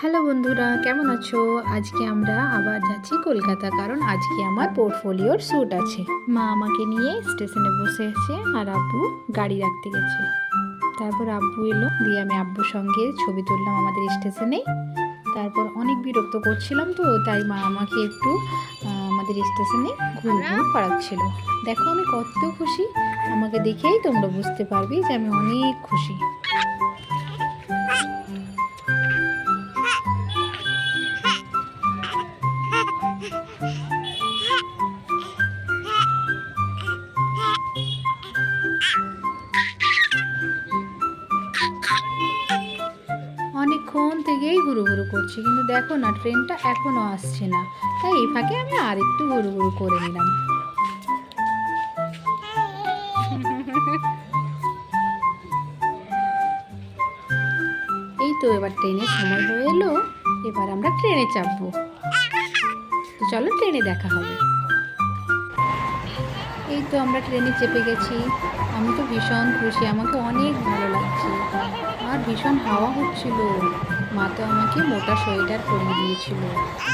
Hello বন্ধুরা কেমন আছো? আজকে আমরা আবার যাচ্ছি কলকাতা কারণ আজকে আমার পোর্টফোলিওর শ্যুট আছে। মা আমাকে নিয়ে স্টেশনে বসে আছে আর আব্বু গাড়ি রাখতে গেছে। তারপর আব্বু এলো দিয়ে আমি আব্বুর সঙ্গে ছবি তুললাম আমাদের স্টেশনে তারপর অনেক বিরক্ত করছিলাম তো তাই মা আমাকে একটু আমাদের স্টেশনে ঘুরে ঘুরে করাচ্ছিল। দেখো আমি কত খুশি আমাকে দেখেই তোমরা বুঝতে পারবে যে আমি অনেক খুশি। অনেকক্ষণ থেকেই ঘুরু ঘুরু করছি, কিন্তু দেখো না, ট্রেনটা এখনও আসছে না। তাই এই ফাঁকে আমি আর একটু ঘুরু ঘুরু করে নিলাম। এই তো এবার ট্রেনের সময় হয়ে এলো, এবার আমরা ট্রেনে চাপবো। তো চলো ট্রেনে দেখা হবে। এই তো আমরা ট্রেনে চেপে গেছি। আমি তো ভীষণ খুশি, আমাকে অনেক ভালো লাগছে। আর ভীষণ হাওয়া হচ্ছিল। মা তো আমাকে মোটা সোয়েটার পরিয়ে দিয়েছিল।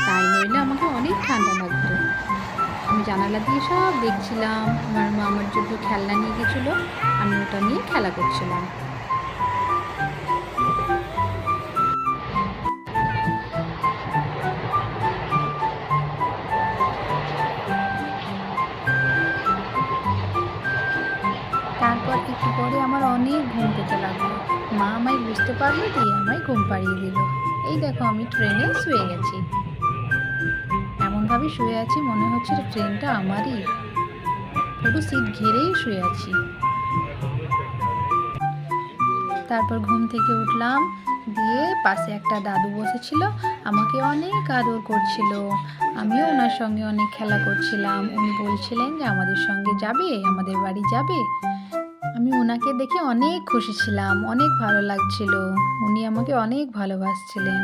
তাই নইলে আমাকে অনেক ঠান্ডা লাগতো। আমি জানালা দিয়ে সব দেখছিলাম। আমার মা আমার জন্য খেলনা নিয়ে গেছিল। আমি ওটা নিয়ে খেলা করছিলাম। অনেক ঘুম পেতে লাগল। মা আমায় বুঝতে পারল দিয়ে আমায় ঘুম পাড়িয়ে দিল। এই দেখো আমি ট্রেনে শুয়ে গেছি। এমনভাবে শুয়ে আছি মনে হচ্ছে ট্রেনটা আমারই। পুরো সিট ঘিরেই শুয়ে আছি। তারপর ঘুম থেকে উঠলাম, দিয়ে পাশে একটা দাদু বসেছিল, আমাকে অনেক আদর করছিল। আমিও ওনার সঙ্গে অনেক খেলা করছিলাম। উনি বলছিলেন যে আমাদের সঙ্গে যাবে, আমাদের বাড়ি যাবে। আমি ওনাকে দেখে অনেক খুশি ছিলাম, অনেক ভালো লাগছিল। উনি আমাকে অনেক ভালোবাসছিলেন।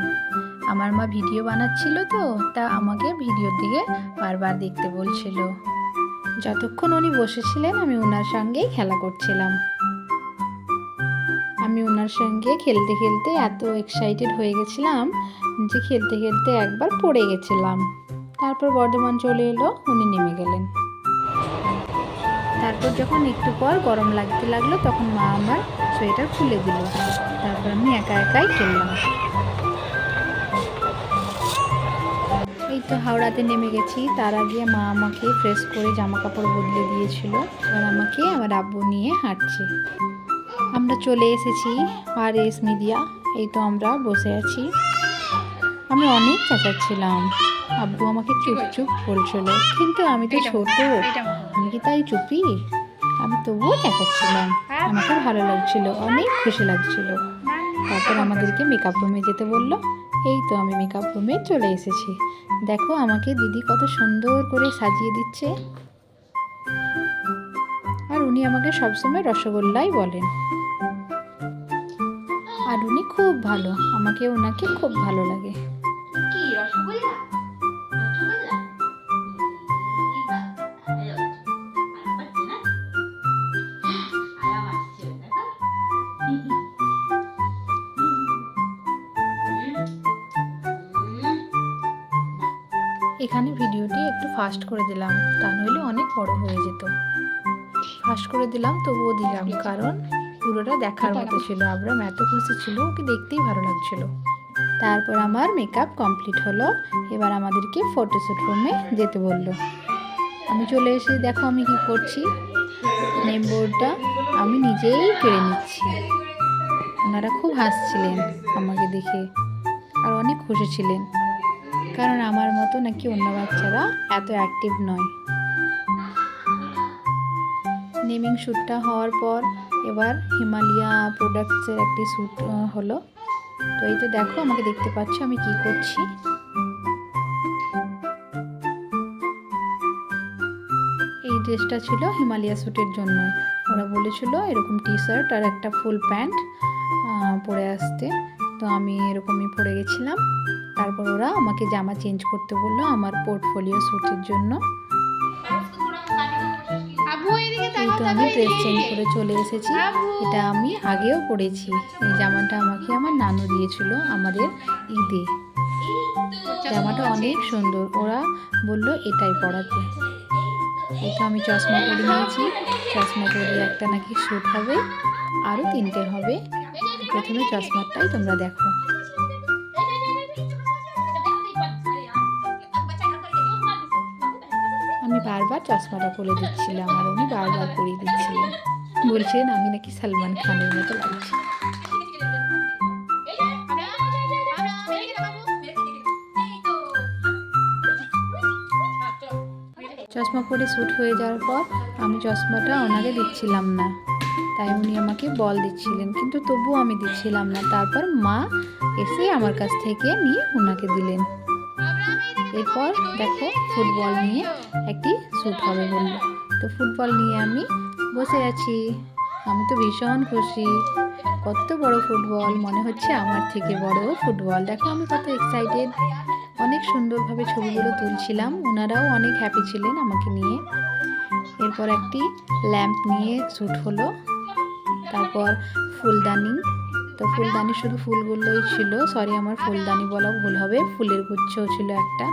আমার মা ভিডিও বানাচ্ছিল তো, তা আমাকে ভিডিওর দিকে বারবার দেখতে বলছিল। যতক্ষণ উনি বসেছিলেন, আমি ওনার সঙ্গেই খেলা করছিলাম। আমি ওনার সঙ্গে খেলতে খেলতে এত এক্সাইটেড হয়ে গেছিলাম যে খেলতে খেলতে একবার পড়ে গেছিলাম। তারপর বর্ধমান চলে এলো, উনি নেমে গেলেন। তারপর যখন একটু পর গরম লাগতে লাগল, তখন মা আমার সোয়েটার খুলে দিল। তারপর আমি একা একাই খেললাম এই তো হাওড়াতে নেমে গেছি। তার আগে মা আমাকে ফ্রেশ করে জামা কাপড় বদলে দিয়েছিল। এবার আমাকে আমার আব্বু নিয়ে হাঁটছে। আমরা চলে এসেছি আর এস মিডিয়া এই তো আমরা বসে আছি। আমি অনেক চেঁচাচ্ছিলাম আব্বু আমাকে চুপ চুপ বলছিল কিন্তু আমি তো ছোট আমি কি তাই চুপি? আমি তবুও চেঁচাচ্ছিলাম আমাকে ভালো লাগছিল অনেক খুশি লাগছিল। তারপর আমাদেরকে মেকআপ রুমে যেতে বলল এই তো আমি মেকআপ রুমে চলে এসেছি। দেখো আমাকে দিদি কত সুন্দর করে সাজিয়ে দিচ্ছে। আর উনি আমাকে সবসময় রসগোল্লাই বলেন। আর উনি খুব ভালো আমাকে ওনাকে খুব ভালো লাগে। এখানে ভিডিওটি একটু ফাস্ট করে দিলাম, তা নইলে অনেক বড় হয়ে যেত। ফাস্ট করে দিলাম, তবুও দিলাম, কারণ পুরোটা দেখার মতো ছিল। আবরাম এত খুশি ছিল, ওকে দেখতেই ভালো লাগছিল। তারপর আমার মেকআপ কমপ্লিট হলো, এবার আমাদেরকে ফটোশ্যুট রুমে যেতে বলল। আমি চলে এসে দেখো আমি কি করছি। নেম বোর্ডটা আমি নিজেই কেড়ে নিচ্ছি। ওনারা খুব হাসছিলেন আমাকে দেখে, আর অনেক খুশি ছিলেন। কারণ আমার মতো নাকি অন্য বাচ্চারা এত অ্যাক্টিভ নয়। নেমিং শ্যুটটা হওয়ার পর এবার হিমালয়া প্রোডাক্টসের একটি শ্যুট হলো। তো এই তো দেখো, আমাকে দেখতে পাচ্ছ আমি কি করছি। এই ড্রেসটা ছিল হিমালয়া শ্যুটের জন্য। ওরা বলেছিল এরকম টি শার্ট আর একটা ফুল প্যান্ট পরে আসতে। তো আমি এরকমই পড়ে গেছিলাম। তারপর ওরা আমাকে জামা চেঞ্জ করতে বলল আমার পোর্টফোলিও শ্যুটের জন্য। এই তো তো আমি ড্রেস চেঞ্জ করে চলে এসেছি। এটা আমি আগেও পরেছি এই জামাটা আমাকে আমার নানু দিয়েছিল আমাদের ঈদে। জামাটা অনেক সুন্দর। ওরা বলল এটাই পরাতে। এই তো আমি চশমা পরে নিয়েছি। চশমা পরে একটা নাকি শ্যুট হবে আরও তিনটে হবে। প্রথমে চশমাটাই তোমরা দেখো। আমি বারবার চশমাটা খুলে দিচ্ছিলাম আর উনি বারবার পরিয়ে দিচ্ছিলেন। বলছিলেন, আমি নাকি সালমান খানের মতো লাগছে। চশমা পরে শ্যুট হয়ে যাওয়ার পর আমি চশমাটা ওনাকে দিচ্ছিলাম না। তাই উনি আমাকে বল দিচ্ছিলেন, কিন্তু তবুও আমি দিচ্ছিলাম না। তারপর মা এসে আমার কাছ থেকে নিয়ে ওনাকে দিলেন। এরপর দেখো ফুটবল নিয়ে একটি শ্যুট হবে বলল তো ফুটবল নিয়ে আমি বসে আছি। আমি তো ভীষণ খুশি। কত বড় ফুটবল, মনে হচ্ছে আমার থেকে বড় ফুটবল। দেখো আমি কত এক্সাইটেড অনেক সুন্দরভাবে ছবিগুলো তুলছিলাম। ওনারাও অনেক হ্যাপি ছিলেন আমাকে নিয়ে। এরপর একটি ল্যাম্প নিয়ে শ্যুট হলো। তারপর ফুলদানি। তো ফুলদানি শুধু ফুলগুলোই ছিল। সরি আমার ফুলদানি বলা ভুল হবে। ফুলের গুচ্ছও ছিল একটা।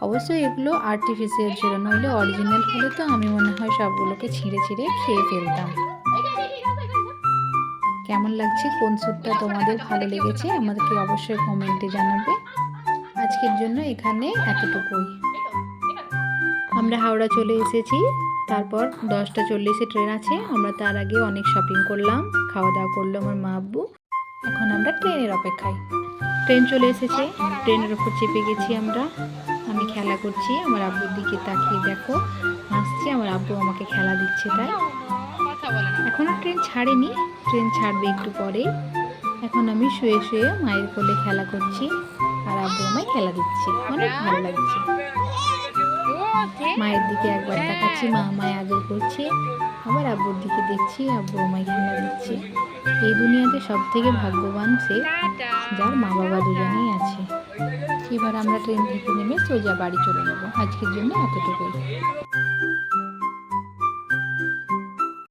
অবশ্যই এগুলো আর্টিফিশিয়াল ছিল। নইলে অরিজিনাল হলে তো আমি মনে হয় সবগুলোকে ছিঁড়ে ছিঁড়ে খেয়ে ফেলতাম। কেমন লাগছে? কোন স্যুটটা তোমাদের ভালো লেগেছে? আমাদেরকে অবশ্যই কমেন্টে জানাবে। আজকের জন্য এখানে এতটুকুই। আমরা হাওড়া চলে এসেছি। তারপর দশটা চল্লিশে ট্রেন আছে, আমরা তার আগে অনেক শপিং করলাম খাওয়া দাওয়া করল আমার মা আব্বু। এখন আমরা ট্রেনের অপেক্ষায়। ট্রেন চলে এসেছে, ট্রেনের ওপর চেপে গেছি আমরা। আমি খেলা করছি, আমার আব্বুর দিকে তাকিয়ে দেখো, হাসছি, আমার আব্বু আমাকে খেলা দিচ্ছে তাই। এখনও ট্রেন ছাড়েনি, ট্রেন ছাড়বে একটু পরে। এখন আমি শুয়ে শুয়ে মায়ের কোলে খেলা করছি, আর আব্বু আমায় খেলা দিচ্ছে, অনেক ভালো লাগছে। মায়ের দিকে একবার তাকাচ্ছি মা আমায় আদর করছে আবার আব্বুর দিকে দেখছি আব্বু আমায় খেলা দিচ্ছে। এই দুনিয়াতে সব থেকে ভাগ্যবান সে যার মা বাবা দুজনেই আছে। এবার আমরা ট্রেন থেকে নেমে সোজা বাড়ি চলে যাব। আজকের জন্য এতটুকুই।